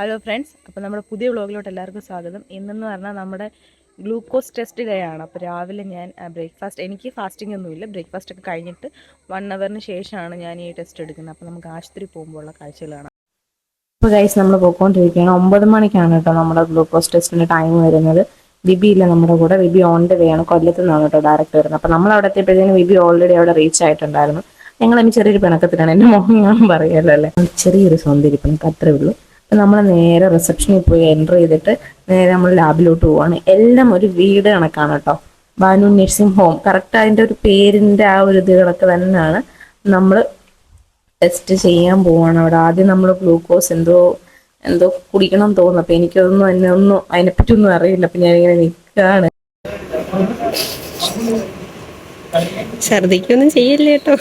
Hello friends അപ്പോൾ നമ്മുടെ പുതിയ വ്ളോഗിലോട്ട് എല്ലാവർക്കും സ്വാഗതം. ഇന്നെന്ന് പറഞ്ഞാൽ നമ്മുടെ ഗ്ലൂക്കോസ് ടെസ്റ്റ് ഡേ ആണ്. അപ്പോൾ രാവിലെ ഞാൻ ബ്രേക്ക്ഫാസ്റ്റ് എനിക്ക് ഫാസ്റ്റിംഗ് ഒന്നുമില്ല ബ്രേക്ക്ഫാസ്റ്റ് ഒക്കെ കഴിഞ്ഞിട്ട് വൺ അവറിന് ശേഷമാണ് ഞാൻ ഈ ടെസ്റ്റ് എടുക്കുന്നത്. അപ്പോൾ നമുക്ക് ആശുപത്രി പോകുമ്പോൾ ഉള്ള കാഴ്ചകൾ അപ്പോൾ ഗൈസ് നമ്മൾ പോയിക്കൊണ്ടിരിക്കുകയാണ്. ഒമ്പത് മണിക്കാണ് കേട്ടോ നമ്മുടെ ഗ്ലൂക്കോസ് ടെസ്റ്റിന്റെ ടൈം വരുന്നത്. ബിബി ഇല്ല നമ്മുടെ കൂടെ. ബിബി ഓൺ ദ വേ ആണ്. കൊല്ലത്ത് നിന്നാണ് കേട്ടോ ഡയറക്റ്റ് വരുന്നത്. അപ്പോൾ നമ്മൾ അവിടെ എത്തിയപ്പോഴത്തേക്കും ബിബി ഓൾറെഡി അവിടെ റീച്ച് ആയിട്ടുണ്ടായിരുന്നു. ഞങ്ങൾ അതിന് ചെറിയൊരു പിണക്കത്തിലാണ്. എന്റെ മോഹൻ ഞാൻ പറയുമല്ലോ അല്ലേ? ചെറിയൊരു സൗന്ദര്യം പിണക്ക് അത്രേ ഉള്ളൂ. നമ്മൾ നേരെ റിസപ്ഷനിൽ പോയി എന്റർ ചെയ്തിട്ട് നേരെ നമ്മൾ ലാബിലോട്ട് പോവാണ്. എല്ലാം ഒരു വീട് കണക്കാണ് കേട്ടോ ബാനു നഴ്സിംഗ് ഹോം കറക്റ്റ് അതിന്റെ ഒരു പേരിന്റെ ആ ഒരു ഇത് കണക്ക് തന്നെയാണ് നമ്മൾ ടെസ്റ്റ് ചെയ്യാൻ പോവാണ് അവിടെ. ആദ്യം നമ്മൾ ഗ്ലൂക്കോസ് എന്തോ എന്തോ കുടിക്കണം തോന്നുന്നു. അപ്പം എനിക്കതൊന്നും എന്നെ ഒന്നും അതിനെപ്പറ്റി ഒന്നും അറിയില്ല. അപ്പം ഞാനിങ്ങനെ നിൽക്കുകയാണ് ഛർദിക്കൊന്നും ചെയ്യല്ലേ കേട്ടോ.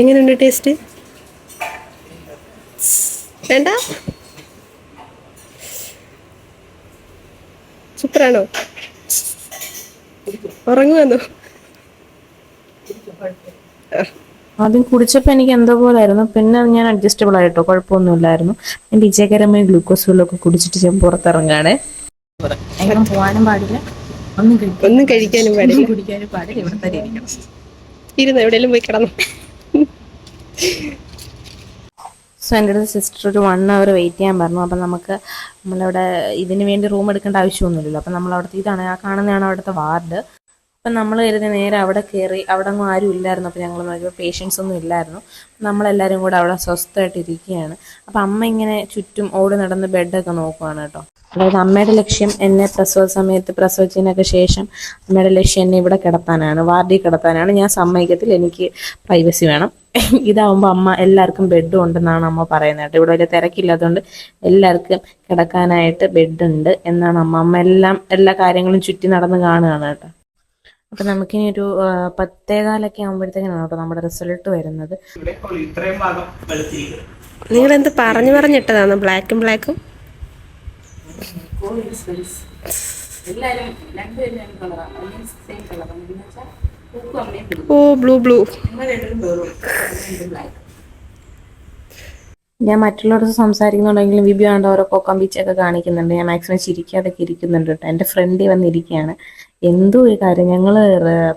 എങ്ങനെയുണ്ട് ടേസ്റ്റ് വേണ്ട? സൂപ്പറാണോ ഉറങ്ങുവാന്നോ? ആദ്യം കുടിച്ചപ്പോൾ എനിക്ക് എന്തോ പോലെ ആയിരുന്നു പിന്നെ ഞാൻ അഡ്ജസ്റ്റബിൾ ആയിട്ടോ കുഴപ്പമൊന്നുമില്ലായിരുന്നു. ഞാൻ വിജയകരമായി ഗ്ലൂക്കോസ് വെള്ളമൊക്കെ കുടിച്ചിട്ട് ഞാൻ പുറത്തിറങ്ങാണ്. പോകാനും പാടില്ല. ഒന്നും ഒന്നും കഴിക്കാനും പാടില്ല. കുടിക്കാനും പാടില്ല. ഇവിടെ തന്നെ ഇരിക്കണം. ഇരുന്ന് എവിടെയെങ്കിലും പോയി കിടന്നു? സോ എന്റെ അടുത്ത് സിസ്റ്റർ ഒരു വൺ അവർ വെയിറ്റ് ചെയ്യാൻ പറഞ്ഞു. അപ്പം നമുക്ക് നമ്മളവിടെ ഇതിന് വേണ്ടി റൂം എടുക്കേണ്ട ആവശ്യമൊന്നുമില്ലല്ലോ. അപ്പം നമ്മൾ അവിടുത്തെ ഇതാണ് ആ കാണുന്നതാണ് അവിടുത്തെ വാർഡ് അപ്പം നമ്മൾ കരുതി നേരെ അവിടെ കയറി അവിടെ ഒന്നും ആരും ഇല്ലായിരുന്നു. അപ്പോൾ ഞങ്ങൾ നോക്കിയപ്പോൾ പേഷ്യൻസ് ഒന്നും ഇല്ലായിരുന്നു. നമ്മളെല്ലാവരും കൂടെ അവിടെ സ്വസ്ഥമായിട്ട് ഇരിക്കുകയാണ്. അപ്പം അമ്മ ഇങ്ങനെ ചുറ്റും ഓടി നടന്ന് ബെഡൊക്കെ നോക്കുവാണ് കേട്ടോ. അതായത് അമ്മയുടെ ലക്ഷ്യം എന്നെ പ്രസവ സമയത്ത് പ്രസവിച്ചതിനൊക്കെ ശേഷം അമ്മയുടെ ലക്ഷ്യം എന്നെ ഇവിടെ കിടത്താനാണ് വാർഡിൽ കിടത്താനാണ്. ഞാൻ സമ്മതിക്കത്തിൽ എനിക്ക് പ്രൈവസി വേണം. ഇതാവുമ്പോൾ അമ്മ എല്ലാവർക്കും ബെഡും ഉണ്ടെന്നാണ് അമ്മ പറയുന്നത് കേട്ടോ. ഇവിടെ വലിയ തിരക്കില്ലാത്തതുകൊണ്ട് എല്ലാവർക്കും കിടക്കാനായിട്ട് ബെഡുണ്ട് എന്നാണ് അമ്മ. അമ്മ എല്ലാം എല്ലാ കാര്യങ്ങളും ചുറ്റി നടന്ന് കാണുകയാണ് കേട്ടോ. അപ്പം നമുക്കിനി ഒരു പത്തേകാലൊക്കെ ആകുമ്പോഴത്തേക്കാണ് കേട്ടോ നമ്മുടെ റിസൾട്ട് വരുന്നത്. നിങ്ങൾ എന്ത് പറഞ്ഞു പറഞ്ഞിട്ടതാണോ ബ്ലാക്കും ബ്ലാക്കും? ഓ ബ്ലൂ ബ്ലൂ. ഞാൻ മറ്റുള്ളവരോട് സംസാരിക്കുന്നുണ്ടെങ്കിലും വിബി കണ്ട ഓരോ കൊക്കം ബീച്ചൊക്കെ കാണിക്കുന്നുണ്ട്. ഞാൻ മാക്സിമം ചിരിക്കാതൊക്കെ ഇരിക്കുന്നുണ്ട് കേട്ടോ. എന്റെ ഫ്രണ്ട് വന്നിരിക്കുകയാണ്. എന്തോ ഒരു കാര്യം ഞങ്ങൾ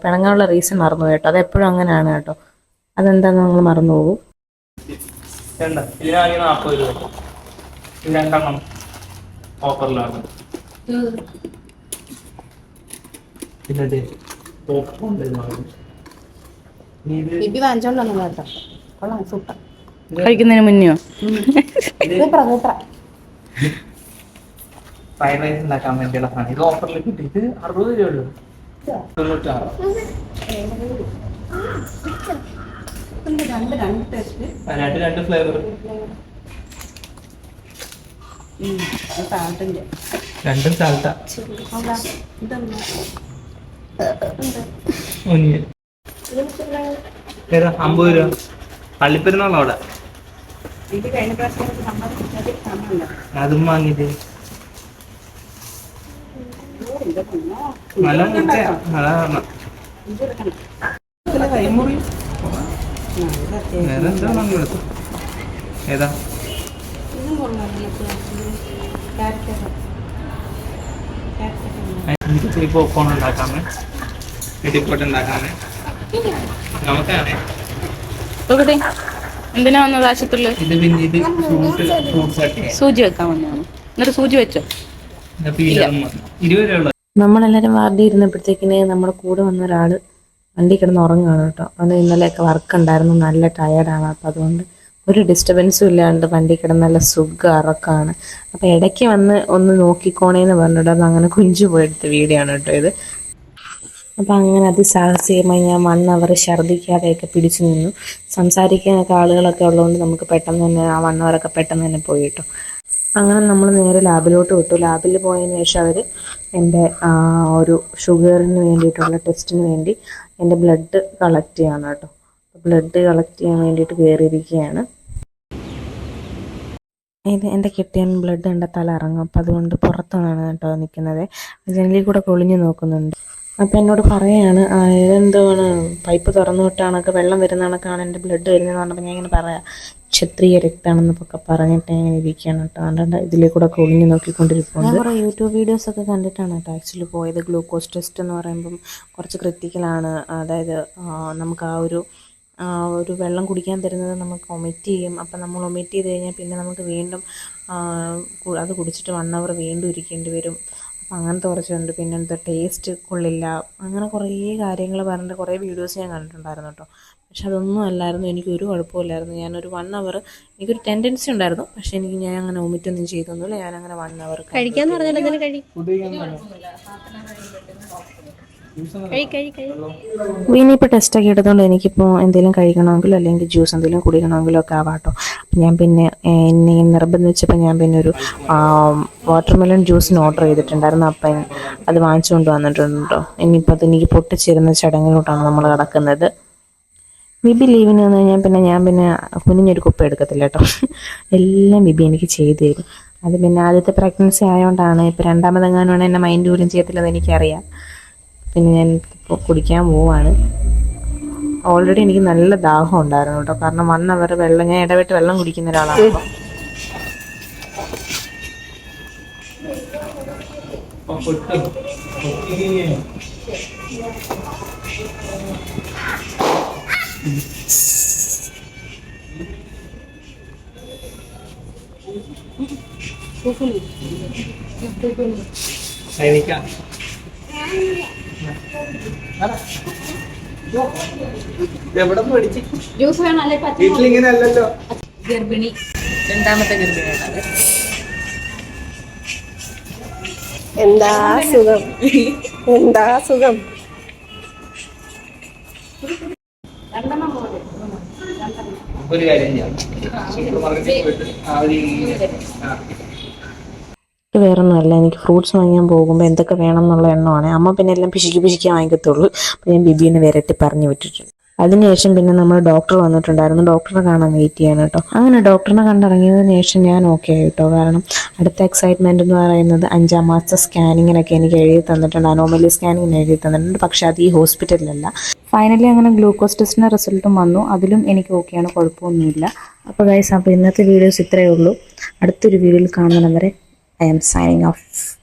പിണങ്ങാനുള്ള റീസൺ മറന്നു കേട്ടോ. അത് എപ്പോഴും അങ്ങനെയാണ് കേട്ടോ. അതെന്താന്ന് നിങ്ങൾ മറന്നു പോകും. രണ്ട്. ഇതിനാകെ രൂപ. ഇത് രണ്ടെണ്ണം ഓഫറിലാണ് പിന്നെ ഇത് popcorn ഉണ്ട് ഇതിനകത്ത്. ഇനി ഇത് ബിബി വാങ്ങിച്ചോണ്ട് കേട്ടോ. കൊള്ളാം സൂപ്പർ. കഴിക്കുന്നതിന് മുന്നെയോ? ഫ്രൈഡ് റൈസ് ഉണ്ടാക്കാൻ വേണ്ടിയുള്ള സാധനം. ഇത് ഓഫറിൽ കിട്ടി ഇത് അറുപത് രൂപ ഉള്ളൂ. തൊണ്ണൂറ്റാറ്. രണ്ട് രണ്ട് ഫ്ലേവർ രണ്ടും ഏതാ? അമ്പത് രൂപ. അവിടെ. സമയമുണ്ടോ അതും വാങ്ങിയിട്ട് നല്ല മുട്ട അതാണ് വേറെ എന്താ കൊടുത്തു ഏതാ? എനിക്ക് ഇത്തിരി പോപ്കോൺ ഉണ്ടാക്കാമേ. ഇടിപ്പോട്ട് ഉണ്ടാക്കാമേ. നമുക്കാണേ എന്തിനാ വന്നത് ആശുപത്രിയിൽ ഇത് പിന്നെ ഇത് സൂചി വെക്കാൻ വന്നതാണ്. എന്നിട്ട് സൂചി വെച്ചോ? ഇരുപത് രൂപ നമ്മളെല്ലാവരും വാർഡിൽ ഇരുന്നപ്പോഴത്തേക്കിന് നമ്മുടെ കൂടെ വന്ന ഒരാൾ വണ്ടി കിടന്ന് ഉറങ്ങുകയാണ് കേട്ടോ. അവന് ഇന്നലെയൊക്കെ വർക്ക് ഉണ്ടായിരുന്നു നല്ല ടയേർഡാണ് അപ്പോൾ അതുകൊണ്ട് ഒരു ഡിസ്റ്റർബൻസും ഇല്ലാണ്ട് വണ്ടി കിടന്ന് നല്ല സുഖ ഇറക്കാണ് അപ്പോൾ ഇടയ്ക്ക് വന്ന് ഒന്ന് നോക്കിക്കോണേന്ന് പറഞ്ഞിട്ട് അത് അങ്ങനെ കുഞ്ചു പോയെടുത്ത വീഡിയോ ആണ് കേട്ടോ ഇത്. അപ്പം അങ്ങനെ അതിസാഹസികമായി ഞാൻ വൺ അവർ ഛർദ്ദിക്കാതെയൊക്കെ പിടിച്ചു നിന്നു. സംസാരിക്കാനൊക്കെ ആളുകളൊക്കെ ഉള്ളതുകൊണ്ട് നമുക്ക് പെട്ടെന്ന് തന്നെ ആ വൺ പെട്ടെന്ന് തന്നെ പോയി കേട്ടോ. അങ്ങനെ നമ്മൾ നേരെ ലാബിലോട്ട് വിട്ടു. ലാബിൽ പോയതിന് ശേഷം അവർ എന്റെ ഒരു ഷുഗറിന് വേണ്ടിയിട്ടുള്ള ടെസ്റ്റിന് വേണ്ടി എന്റെ ബ്ലഡ് കളക്ട് ചെയ്യാണ് കേട്ടോ. ബ്ലഡ് കളക്ട് ചെയ്യാൻ വേണ്ടിയിട്ട് കയറിയിരിക്കുകയാണ് ഇത് എന്റെ കിട്ടിയൻ ബ്ലഡ് എന്റെ തല ഇറങ്ങും. അപ്പോൾ അതുകൊണ്ട് പുറത്താണ് കേട്ടോ നിൽക്കുന്നത്. ജനലിൽ കൂടെ കൊളിഞ്ഞു നോക്കുന്നുണ്ട്. അപ്പോൾ എന്നോട് പറയാണ് "ആ, ഇതെന്താണ്? പൈപ്പ് തുറന്നു വിട്ടാണൊക്കെ വെള്ളം വരുന്ന കണക്കാണ് എന്റെ ബ്ലഡ് വരുന്നതെന്ന് പറഞ്ഞപ്പോൾ ഞാൻ ഇങ്ങനെ പറയാം ക്ഷത്രിയ രക്താണെന്നൊക്കെ പറഞ്ഞിട്ട് ഇങ്ങനെ ഇരിക്കുകയാണ് കേട്ടോ. അതുകൊണ്ട് ഇതിലേ കൂടെ ഒക്കെ ഒളിഞ്ഞു കുറേ യൂട്യൂബ് വീഡിയോസ് ഒക്കെ കണ്ടിട്ടാണ് കേട്ടോ ആക്ച്വലി പോയത്. ഗ്ലൂക്കോസ് ടെസ്റ്റ് എന്ന് പറയുമ്പം കുറച്ച് ക്രിറ്റിക്കലാണ് അതായത് നമുക്ക് ആ ഒരു ഒരു വെള്ളം കുടിക്കാൻ തരുന്നത് നമുക്ക് ഒമിറ്റ് ചെയ്യും. അപ്പം നമ്മൾ ഒമിറ്റ് ചെയ്ത് കഴിഞ്ഞാൽ പിന്നെ നമുക്ക് വീണ്ടും അത് കുടിച്ചിട്ട് വൺ അവർ വീണ്ടും ഇരിക്കേണ്ടി വരും. അങ്ങനത്തെ കുറച്ചുണ്ട്. പിന്നെ എന്താ ടേസ്റ്റ് കൊള്ളില്ല. അങ്ങനെ കുറേ കാര്യങ്ങൾ പറഞ്ഞിട്ട് കുറേ വീഡിയോസ് ഞാൻ കണ്ടിട്ടുണ്ടായിരുന്നു കേട്ടോ പക്ഷെ അതൊന്നും അല്ലായിരുന്നു. എനിക്കൊരു കുഴപ്പമില്ലായിരുന്നു ഞാനൊരു വൺ അവർ എനിക്കൊരു ടെൻഡൻസി ഉണ്ടായിരുന്നു. പക്ഷെ എനിക്ക് ഞാൻ അങ്ങനെ ഒമിറ്റ് ഒന്നും ചെയ്തൊന്നുമില്ല. ഞാൻ അങ്ങനെ വൺ അവർ കഴിക്കാന്ന് പറഞ്ഞാൽ കഴി ഇനിയിപ്പോൾ ടെസ്റ്റൊക്കെ എടുത്തുകൊണ്ട് എനിക്കിപ്പോൾ എന്തെങ്കിലും കഴിക്കണമെങ്കിലോ അല്ലെങ്കിൽ ജ്യൂസ് എന്തെങ്കിലും കുടിക്കണമെങ്കിലോ ഒക്കെ ആവാട്ടോ. ഞാൻ പിന്നെ എന്നെ നിർബന്ധിച്ചപ്പോൾ ഞാൻ പിന്നെ ഒരു വാട്ടർമെലൺ ജ്യൂസിന് ഓർഡർ ചെയ്തിട്ടുണ്ടായിരുന്നു. അപ്പം അത് വാങ്ങിച്ചുകൊണ്ട് വന്നിട്ടുണ്ടോ? ഇനിയിപ്പോൾ അത് എനിക്ക് പൊട്ടിച്ചിരുന്ന ചടങ്ങിലോട്ടാണ് നമ്മൾ കിടക്കുന്നത്. ബിബി ലീവിന് വന്നു കഴിഞ്ഞാൽ പിന്നെ ഞാൻ പിന്നെ കുഞ്ഞിനൊരു കുപ്പ എടുക്കത്തില്ല കേട്ടോ. എല്ലാം ബിബി എനിക്ക് ചെയ്തു തരും. അത് പിന്നെ ആദ്യത്തെ പ്രഗ്നൻസി ആയതുകൊണ്ടാണ് ഇപ്പോൾ രണ്ടാമതെങ്ങാനും എന്നെ മൈൻഡ് പോലും ചെയ്യത്തില്ലെന്ന് എനിക്കറിയാം. പിന്നെ ഞാൻ ഇപ്പോൾ കുടിക്കാൻ പോവാണ്. ഓൾറെഡി എനിക്ക് നല്ല ദാഹം ഉണ്ടായിരുന്നു കേട്ടോ. കാരണം വൺ അവർ വെള്ളം ഞാൻ ഇടവിട്ട് വെള്ളം കുടിക്കുന്ന ഒരാളാണ് സൈനിക്ക എവിടെ പഠിച്ചു ജ്യൂസ് വേണം അല്ലെ? വീട്ടിലിങ്ങനെ അല്ലല്ലോ. ഗർഭിണി. രണ്ടാമത്തെ ഗർഭിണിയാണ് എന്താ സുഖം? എന്താ സുഖം? ഒരു കാര്യം ചെയ്യാം. സൂപ്പർ മാർക്കറ്റിൽ പോയിട്ട് ആ ഒരു വേറൊന്നുമല്ല എനിക്ക് ഫ്രൂട്ട്സ് വാങ്ങിക്കാൻ പോകുമ്പോൾ എന്തൊക്കെ വേണം എന്നുള്ള എണ്ണമാണ്. അമ്മ പിന്നെ എല്ലാം പിശിക്ക് പിശിക്കാൻ വാങ്ങിക്കത്തുള്ളൂ. അപ്പോൾ ഞാൻ ബിബിനെ വിരട്ടി പറഞ്ഞു വിട്ടിട്ടുണ്ട്. അതിനുശേഷം പിന്നെ നമ്മൾ ഡോക്ടർ വന്നിട്ടുണ്ടായിരുന്നു. ഡോക്ടറെ കാണാൻ വെയിറ്റ് ചെയ്യാൻ കേട്ടോ. അങ്ങനെ ഡോക്ടറിനെ കണ്ടിറങ്ങിയതിന് ശേഷം ഞാൻ ഓക്കെ ആയിട്ടോ കാരണം അടുത്ത എക്സൈറ്റ്മെന്റ് എന്ന് പറയുന്നത് അഞ്ചാം മാസത്തെ സ്കാനിങ്ങിനൊക്കെ എനിക്ക് എഴുതി തന്നിട്ടുണ്ട്. അനോമലി സ്കാനിങ്ങിന് എഴുതി തന്നിട്ടുണ്ട്. പക്ഷേ അത് ഈ ഹോസ്പിറ്റലിലല്ല ഫൈനലി അങ്ങനെ ഗ്ലൂക്കോസ് ടെസ്റ്റിന്റെ റിസൾട്ടും വന്നു. അതിലും എനിക്ക് ഓക്കെയാണ് കുഴപ്പമൊന്നുമില്ല. അപ്പോൾ ഗൈസ് അപ്പോൾ ഇന്നത്തെ വീഡിയോസ് ഇത്രയേ ഉള്ളൂ. അടുത്തൊരു വീഡിയോയിൽ കാണുന്നവരെ I am signing off.